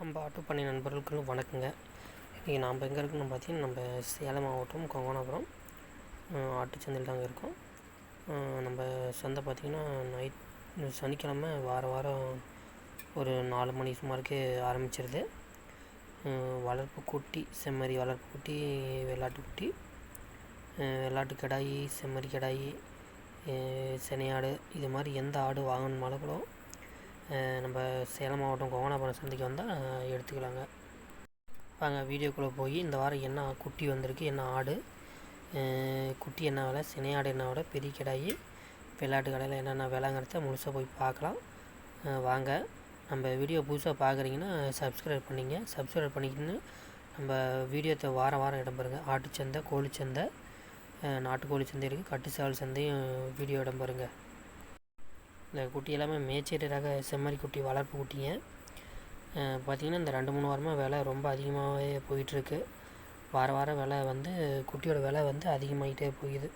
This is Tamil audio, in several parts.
நம்ம ஆட்டோ பண்ணி நண்பர்களுக்கு வணக்கங்க. இன்றைக்கி நாம் எங்கே இருக்குன்னு பார்த்தீங்கன்னா நம்ம சேலம் மாவட்டம் கொங்கனாபுரம் ஆட்டுச்சந்தையில் தாங்க இருக்கோம். நம்ம சந்தை பார்த்திங்கன்னா நைட் சனிக்கிழமை வாரம் வாரம் ஒரு நாலு மணி சுமாருக்கு ஆரம்பிச்சிருது. வளர்ப்பு குட்டி செம்மறி வளர்ப்பு குட்டி வெள்ளாட்டு குட்டி. வெள்ளாட்டு கிடாயி செம்மறி கிடாயி செனையாடு இது மாதிரி எந்த ஆடு வாங்கணுமாலும் கூட நம்ம சேலம் மாவட்டம் கோவனாபுரம் சந்தைக்கு வந்தால் எடுத்துக்கலாங்க. வாங்க வீடியோக்குள்ளே போய் இந்த வாரம் என்ன குட்டி வந்திருக்கு என்ன ஆடு குட்டி என்ன விலை சினையாடு என்ன விலை பெரிய கடாயி வெள்ளாட்டு கடையில் என்னென்ன விலைங்கிறத முழுசாக போய் பார்க்கலாம். வாங்க நம்ம வீடியோ புதுசாக பார்க்குறீங்கன்னா சப்ஸ்கிரைப் பண்ணிங்க. சப்ஸ்கிரைப் பண்ணிக்கின்னு நம்ம வீடியோத்தை வாரம் வாரம் இடம் ஆட்டு ஆட்டுச்சந்தை கோழிச்சந்தை சந்தை நாட்டுக்கோழி சந்தை இருக்குது கட்டு சேவல் சந்தையும் வீடியோ இடம் பாருங்க. இந்த குட்டி எல்லாமே மேச்சேரி ரக செம்மறி குட்டி வளர்ப்பு குட்டிங்க. பார்த்திங்கன்னா இந்த ரெண்டு மூணு வாரமாக விலை ரொம்ப அதிகமாகவே போயிட்டுருக்கு. வார வாரம் விலை வந்து குட்டியோட விலை வந்து அதிகமாகிட்டே போகுது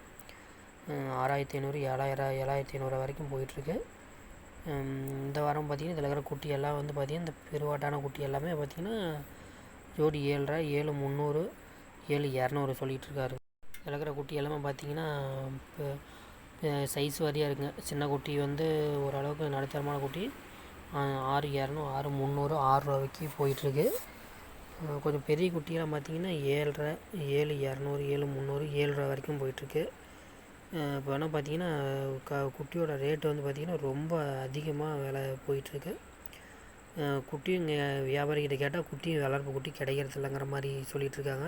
ஆறாயிரத்தி ஐநூறு ஏழாயிரம் ஏழாயிரத்தி ஐநூறு வரைக்கும் போயிட்டுருக்கு. இந்த வாரம் பார்த்திங்கன்னா இதில் இருக்கிற குட்டி எல்லாம் வந்து பார்த்திங்கன்னா இந்த பெருவாட்டான குட்டி எல்லாமே பார்த்திங்கன்னா ஜோடி ஏழரை ஏழு முந்நூறு ஏழு இரநூறு சொல்லிகிட்டு இருக்காரு இதில் இருக்கிற குட்டி எல்லாமே பார்த்திங்கன்னா இப்போ சைஸ் வாரியாக இருக்குங்க. சின்ன குட்டி வந்து ஓரளவுக்கு நடுத்தரமான குட்டி. ஆறு இரநூறு ஆறு முந்நூறு ஆறுரூவா வரைக்கும் போயிட்டுருக்கு. கொஞ்சம் பெரிய குட்டியெல்லாம் பார்த்தீங்கன்னா ஏழ்ரை ஏழு இரநூறு ஏழு முந்நூறு ஏழு ரூபா வரைக்கும் போயிட்டுருக்கு. இப்போ வேணால் பார்த்தீங்கன்னா க குட்டியோட ரேட்டு வந்து பார்த்திங்கன்னா ரொம்ப அதிகமாக விலை போயிட்டுருக்கு. குட்டியும் இங்கே வியாபாரிகிட்ட கேட்டால் குட்டியும் வளர்ப்பு குட்டி கிடைக்கிறது இல்லைங்கிற மாதிரி சொல்லிகிட்டு இருக்காங்க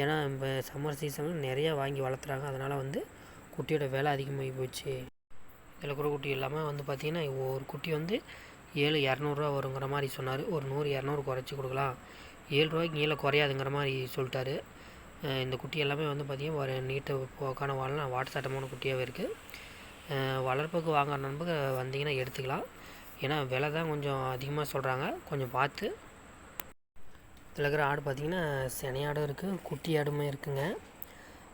ஏன்னா இப்போ சம்மர் சீசனில் நிறையா வாங்கி வளர்த்துறாங்க. அதனால் வந்து குட்டியோட விலை அதிகமாகி போச்சு. இதில் கூட குட்டி எல்லாமே வந்து பார்த்திங்கன்னா ஒரு குட்டி வந்து ஏழு இரநூறுவா வருங்கிற மாதிரி சொன்னார். ஒரு நூறு இரநூறு குறைச்சி கொடுக்கலாம். ஏழு ரூபாய்க்கு கீழே குறையாதுங்கிற மாதிரி சொல்லிட்டாரு. இந்த குட்டி எல்லாமே வந்து பார்த்திங்கன்னா ஒரு நீட்ட போக்கான வாழ வாட்ஸ்அட்டமான குட்டியாகவே இருக்குது வளர்ப்புக்கு வாங்குற நண்பர்கள் வந்தீங்கன்னா எடுத்துக்கலாம். ஏன்னா விலை தான் கொஞ்சம் அதிகமாக சொல்கிறாங்க கொஞ்சம் பார்த்து. இதில் இருக்கிற ஆடு பார்த்திங்கன்னா செனையாடும் இருக்குது குட்டி ஆடுமே இருக்குங்க.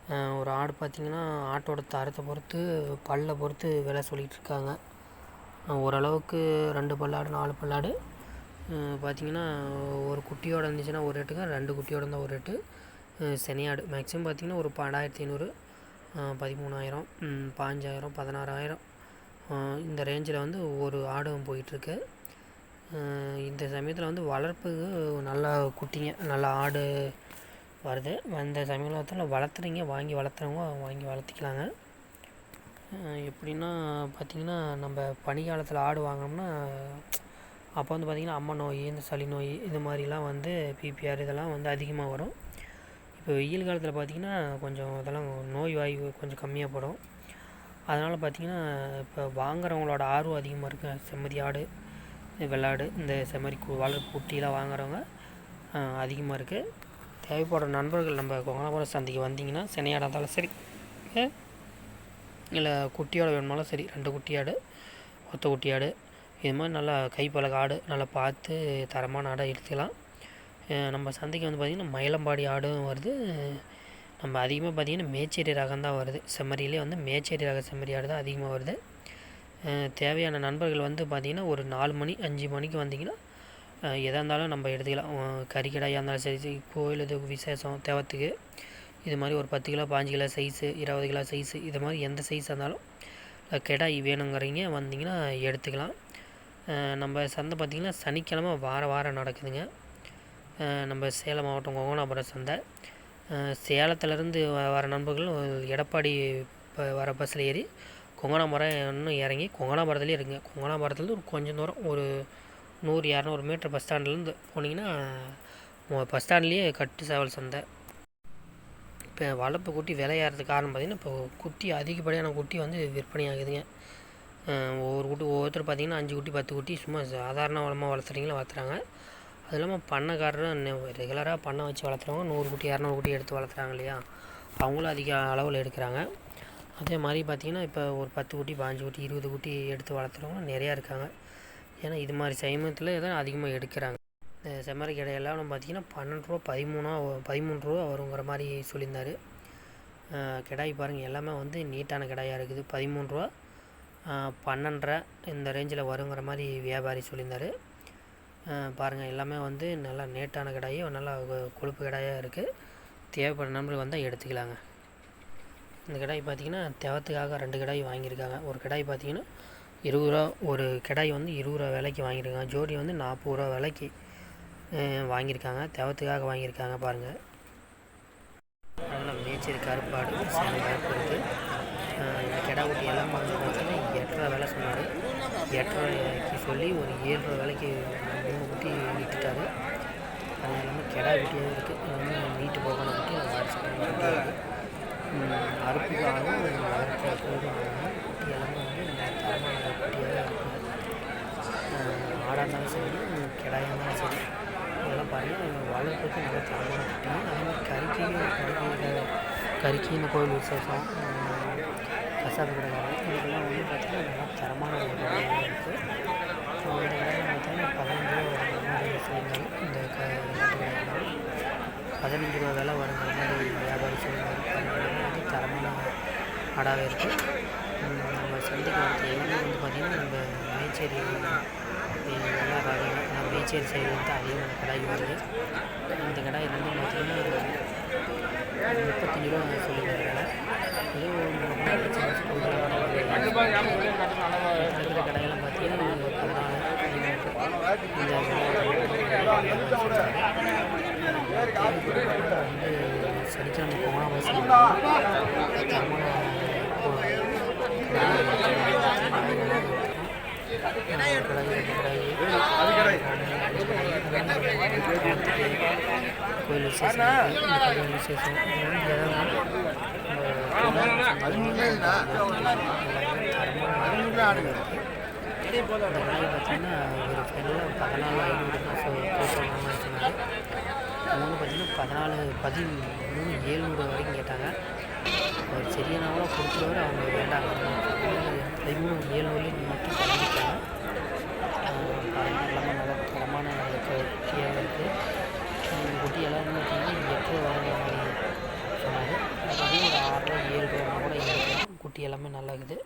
ஒரு ஆடு பார்த்திங்கன்னா ஆட்டோட தரத்தை பொறுத்து பல்லை பொறுத்து விலை சொல்லிகிட்டு இருக்காங்க. ஓரளவுக்கு ரெண்டு பல்லாடு நாலு பல்லாடு. பார்த்திங்கன்னா ஒரு குட்டியோட இருந்துச்சுன்னா ஒரு ரேட்டுங்க ரெண்டு குட்டியோட இருந்தால் ஒரு ரேட்டு. அஹ் மேக்ஸிமம் பார்த்திங்கன்னா ஒரு பன்னெண்டாயிரத்தி ஐநூறு பதிமூணாயிரம் பாஞ்சாயிரம் பதினாறாயிரம். இந்த ரேஞ்சில் வந்து ஒரு ஆடும் போயிட்டுருக்கு. இந்த சமயத்தில் வந்து வளர்ப்புக்கு நல்லா குட்டிங்க நல்லா ஆடு வருது. அந்த சமயத்தில் வளர்த்துறீங்க வாங்கி வளர்த்துறவங்க வாங்கி வளர்த்திக்கலாங்க. எப்படின்னா பார்த்திங்கன்னா நம்ம பனிக்காலத்தில் ஆடு வாங்கினோம்னா அப்போ வந்து பார்த்திங்கன்னா அம்மை நோய் இந்த சளி நோய் இது மாதிரிலாம் வந்து பிபிஆர் இதெல்லாம் வந்து அதிகமாக வரும். இப்போ வெயில் காலத்தில் பார்த்திங்கன்னா கொஞ்சம் இதெல்லாம் நோய் வாயு கொஞ்சம் கம்மியாக படும். அதனால் பார்த்திங்கன்னா இப்போ வாங்குறவங்களோட ஆர்வம் அதிகமாக இருக்குது செம்மறி ஆடு வெள்ளாடு இந்த செம்மறி கு வளர்ப்பு குட்டிலாம் வாங்குறவங்க அதிகமாக இருக்குது தேவைப்படுற நண்பர்கள் நம்ம கொங்கனாபுரம் சந்தைக்கு வந்தீங்கன்னா சினையாடாக இருந்தாலும் சரி இல்லை குட்டியோட வேணுமாலும் சரி ரெண்டு குட்டியாடு ஒத்த குட்டியாடு இது மாதிரி நல்லா கைப்பழக ஆடு நல்லா பார்த்து தரமான ஆடை எடுத்துக்கலாம். நம்ம சந்தைக்கு வந்து பார்த்திங்கன்னா மயிலம்பாடி ஆடும் வருது. நம்ம அதிகமாக பார்த்திங்கன்னா மேச்சேரி ரகம் தான் வருது. செம்மறியிலே வந்து மேச்சேரி ரக செம்மறி ஆடு தான் அதிகமாக வருது. தேவையான நண்பர்கள் வந்து பார்த்திங்கன்னா ஒரு நாலு மணி அஞ்சு மணிக்கு வந்தீங்கன்னா எதாக இருந்தாலும் நம்ம எடுத்துக்கலாம். கறி கறிக்கடையாக இருந்தாலும் சரி சரி கோயில் இது விசேஷம் தேவத்துக்கு. இது மாதிரி ஒரு பத்து கிலோ பாஞ்சு கிலோ சைஸு இருபது கிலோ சைஸு இது மாதிரி எந்த சைஸாக இருந்தாலும் கெடாய் வேணுங்கிறீங்க வந்தீங்கன்னா எடுத்துக்கலாம். நம்ம சந்தை பார்த்திங்கன்னா சனிக்கிழமை வார வாரம் நடக்குதுங்க. நம்ம சேலம் மாவட்டம் கொங்கனாபுரம் சந்தை. அஹ் சேலத்துலேருந்து வ- வர நண்பர்கள் எடப்பாடி இப்போ வர பஸ்ஸில் ஏறி கொங்கனாபுரம் இன்னும் இறங்கி கொங்கனாபுரத்துலேயே இருக்குங்க கொங்கனாபுரத்துலேருந்து ஒரு கொஞ்சம் தூரம் ஒரு நூறு இரநூறு மீட்டர் பஸ் ஸ்டாண்ட்லேருந்து போனீங்கன்னா பஸ் ஸ்டாண்ட்லேயே கட்டு சேவல் சந்தை. இப்போ வளர்ப்பு குட்டி விலையாகிறதுக்கு காரணம் பார்த்திங்கன்னா இப்போ குட்டி அதிகப்படியான குட்டி வந்து விற்பனை ஆகுதுங்க. ஒவ்வொரு குட்டி ஒவ்வொருத்தர் பார்த்திங்கன்னா அஞ்சு குட்டி பத்து குட்டி சும்மா சாதாரண வளமாக வளர்த்துறீங்களா வளர்த்துறாங்க. அது இல்லாமல் பண்ணைக்காரரும் ரெகுலராக பண்ணை வச்சு வளர்த்துறவங்க நூறு குட்டி இரநூறு குட்டி எடுத்து வளர்த்துறாங்க இல்லையா? அவங்களும் அதிக அளவில் எடுக்கிறாங்க. அதே மாதிரி பார்த்திங்கன்னா இப்போ ஒரு பத்து குட்டி பாஞ்சு குட்டி இருபது குட்டி எடுத்து வளர்த்துறவங்க நிறையா இருக்காங்க. ஏன்னா இது மாதிரி சைமத்தில் தான் அதிகமாக எடுக்கிறாங்க. இந்த செம்மறி கடையெல்லாம் பார்த்தீங்கன்னா பன்னெண்டு ரூபா பதிமூணா பதிமூணு ரூபா வருங்கிற மாதிரி சொல்லியிருந்தாரு. கிடாய் பாருங்கள் எல்லாமே வந்து நீட்டான கிடாயாக இருக்குது. பதிமூணு ரூபா பன்னெண்டரை இந்த ரேஞ்சில் வருங்கிற மாதிரி வியாபாரி சொல்லியிருந்தாரு. பாருங்கள் எல்லாமே வந்து நல்லா நேட்டான கடாயி நல்லா கொழுப்பு கடாயாக இருக்குது தேவைப்படுற நம்பர் வந்தால் எடுத்துக்கலாங்க. இந்த கடாய் பார்த்தீங்கன்னா தேவத்துக்காக ரெண்டு கடாய் வாங்கியிருக்காங்க. ஒரு கடாய் பார்த்தீங்கன்னா இருபது ரூபா ஒரு கிடாய் வந்து இருபது ரூபா விலைக்கு வாங்கியிருக்காங்க. ஜோடி வந்து நாற்பது ரூபா விலைக்கு வாங்கியிருக்காங்க. தேவத்துக்காக வாங்கியிருக்காங்க பாருங்கள் நல்லா மேய்ச்சல் கருப்பாடு சேலம் கருப்பு இருக்குது இந்த கிடா குட்டி எல்லாம் வந்து பார்த்தீங்கன்னா எட்டரை விலை சொன்னார். எட்டரைக்கு சொல்லி ஒரு ஏழு ரூபா விலைக்கு மூணு குட்டி விற்றுட்டாரு அது இல்லாமல் கிடா குட்டியாக இருக்குது இன்னும் வந்து வீட்டு போகணும் குட்டி அது ஆகும் குட்டியாக இருக்குது ஆகும் குட்டி எல்லாமே வந்து நல்ல தரமான குட்டியாக இருக்குது ஆடாக இருந்தாலும் சரி கிடாயாக இருந்தாலும் சரி இதெல்லாம் பார்த்தீங்கன்னா வளர்ப்புக்கு நல்ல தரமான குட்டி அதே மாதிரி கறிக்கு கறிக்கு கறிக்கு இந்த கோயில் விசேஷம் கசாப்பு கடைக்காரன் இதுக்கெல்லாம் வந்து பார்த்திங்கன்னா நல்லா தரமான ஒரு கடையாக இருக்குது இந்த கடையில் பார்த்தீங்கன்னா பதினஞ்சு ரூபா வரும் இந்த க பதினஞ்சு ரூபா விலை வருங்க மாதிரி வியாபாரி சொல்லுவாங்க வந்து தரமான ஆடாக இருக்குது. நம்ம சந்தைக்கு வந்து எல்லாமே வந்து பார்த்திங்கன்னா நம்ம மேச்சேரி எல்லா நம்ம மேச்சேரி சைடு வந்து அதிகமான கடாய் வருது இந்த கடாய் வந்து பார்த்திங்கன்னா முப்பத்தஞ்சு ரூபா சொல்லியிருக்காங்க. ஏதோ இருக்கிற கடையெல்லாம் பார்த்தீங்கன்னா இந்த வந்து சனிக்கிழமை போனால் அவசியம் கோயில் விசேஷம் கோயில் விசேஷம் இந்த பார்த்தீங்கன்னா ஒரு பதினாலு ஐநூறு பார்த்தீங்கன்னா பதினாலு பதிமூணு ஏழ்நூறு வரைக்கும் கேட்டாங்க அவர் சரியானவங்களா கொடுத்துருவாரு அவங்க வேண்டாங்க பதிமூணு ஏழ்நூறுலேயும் மட்டும் கலந்துட்டாங்க எல்லாமே நல்லா தரமான குட்டியாக இருக்குது இந்த குட்டி எல்லாருமே பார்த்தீங்கன்னா எட்டு ரூபா வாங்குற மாதிரி சொன்னார். அதே ஒரு ஆறு ரூபா ஏழு ரூபா கூட இருக்குது குட்டி எல்லாமே நல்லா இருக்குது.